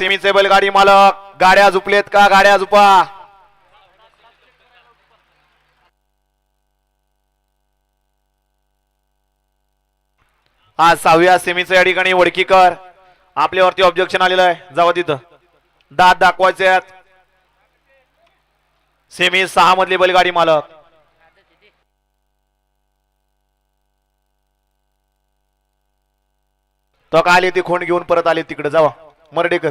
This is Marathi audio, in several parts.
सेमीचे बैलगाडी मालक गाड्या झुपलेत का? गाड्या झुपा. आज सहाव्या सेमीचं या ठिकाणी वडकीकर आपल्यावरती ऑब्जेक्शन आलेलं आहे. जावा तिथं. दात दाखवायचे आहेत. सेमी सहा मधली बैलगाडी मालक. तो का आले ती खोंड घेऊन परत आले तिकडे. जावा. मरडेकर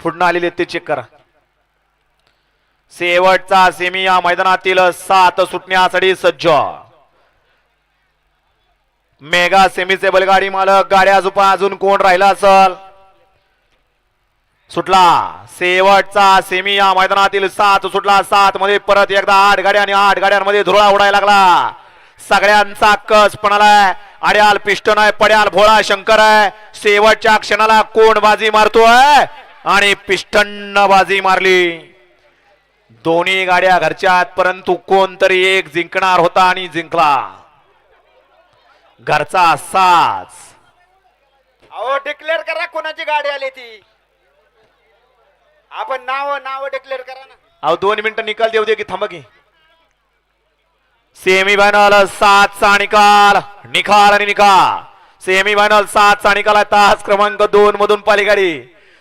पुढनं आलेले ते चेक करा. शेवटचा सेमी या मैदानातील सात सुटण्यासाठी सज्ज. मेगा सेमीचे बैलगाडी मालक गाड्या झुपा अजून कोण राहिला असल? सुटला. शेवटचा सेमी या मैदानातील सात सुटला. सात मध्ये परत एकदा आठ गाड्या आणि आठ गाड्यांमध्ये धुळा उडायला लागला. सगळ्यांचा कस पणाला अड्याल पिष्टन आहे पड्याल भोळा शंकर आहे. शेवटच्या क्षणाला कोण बाजी मारतोय. आणि पिस्टन बाजी मारली. दोन्ही गाड्या घरच्या आहेत परंतु कोणतरी एक जिंकणार होता आणि जिंकला. घरचा साच अहो डिक्लेअर करा कोणाची गाडी आली ती. आपण नाव नाव डिक्लेअर करा ना. अहो दोन मिनिटं निकाल देऊ दे की थांबा की. सेमी फायनल सातचा निकाल. निकाल आणि निकाल. सेमी फायनल सातचा निकाल आहे तास क्रमांक दोन मधून पालिगाडी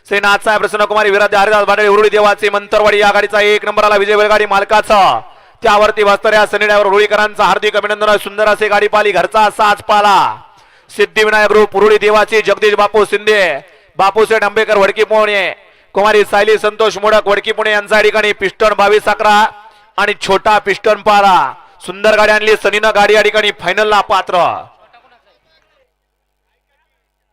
श्री नाथसाहेब प्रसन्नकुमारी विराज हरिदास भांडळे उरुळी देवाची मंतरवाडी या गाडीचा एक नंबरला विजय बैलगाडी मालकाचा. त्यावरती वास्तऱ्या सनी उरुळीकरांचा रुळीकरांचा हार्दिक अभिनंदन सुंदर असे गाडी पाली घरचा साच पाला. सिद्धिविनायक रूप उरुळी देवाची जगदीश बापू शिंदे बापूसेठ आंबेकर वडकी पुणे. कुमारी सायली संतोष मोडक वडकी पुणे यांच्या ठिकाणी पिस्टन बावीस अकरा आणि छोटा पिस्टन पारा सुंदर गाडी आणली सनीनं गाडी या ठिकाणी फायनलला पात्र.